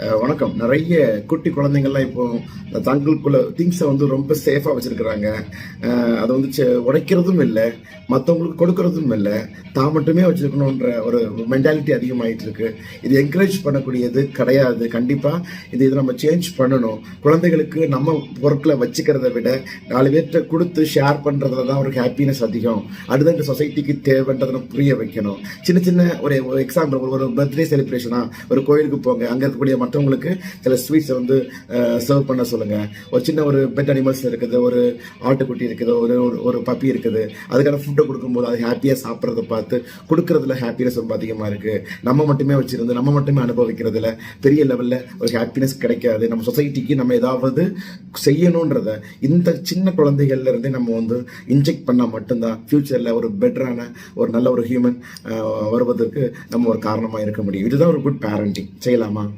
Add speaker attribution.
Speaker 1: வணக்கம். நிறைய குட்டி குழந்தைங்கள்லாம் இப்போ தங்களுக்குள்ள திங்ஸை வந்து ரொம்ப சேஃபாக வச்சுருக்குறாங்க. அதை வந்து உடைக்கிறதும் இல்லை மற்றவங்களுக்கு கொடுக்கறதும் இல்லை தான் மட்டுமே வச்சுருக்கணுன்ற ஒரு மென்டாலிட்டி அதிகமாகிட்டு இருக்கு இது என்கரேஜ் பண்ணக்கூடியது கிடையாது. கண்டிப்பாக இது இதை நம்ம சேஞ்ச் பண்ணணும். குழந்தைகளுக்கு நம்ம பொருட்களை வச்சுக்கிறத விட நாலு பேர்கிட்ட கொடுத்து ஷேர் பண்ணுறதுல தான் ஒரு ஹாப்பினஸ் அதிகம். அதுதான் இந்த சொசைட்டிக்கு தேவைன்றதை நம்ம புரிய வைக்கணும். சின்ன சின்ன ஒரு ஒரு எக்ஸாம்பிள் ஒரு பர்த்டே செலிப்ரேஷனா ஒரு கோயிலுக்கு போங்க அங்கே இருக்கக்கூடிய மற்றவங்களுக்கு சில ஸ்வீட்ஸை வந்து சர்வ் பண்ண சொல்லுங்கள் ஒரு சின்ன ஒரு பெட் அனிமல்ஸ் இருக்குது ஒரு ஆட்டுக்குட்டி இருக்குது ஒரு ஒரு- ஒரு பப்பி இருக்குது. அதுக்கான ஃபுட்டை கொடுக்கும்போது அது ஹாப்பியாக சாப்பிட்றத பார்த்து கொடுக்குறதுல ஹாப்பினஸ் ரொம்ப அதிகமாக இருக்குது நம்ம மட்டுமே வச்சுருந்து நம்ம மட்டுமே அனுபவிக்கிறதுல பெரிய லெவலில் ஒரு ஹாப்பினஸ் கிடைக்காது. நம்ம சொசைட்டிக்கு நம்ம ஏதாவது செய்யணுன்றத இந்த சின்ன குழந்தைகள்லேருந்தே நம்ம வந்து இன்ஜெக்ட் பண்ணால் மட்டும்தான் ஃப்யூச்சரில் ஒரு பெட்டரான ஒரு நல்ல ஒரு ஹியூமன் வருவதற்கு நம்ம ஒரு காரணமாக இருக்க முடியும். இதுதான் ஒரு குட் பேரண்டிங் செய்யலாமா?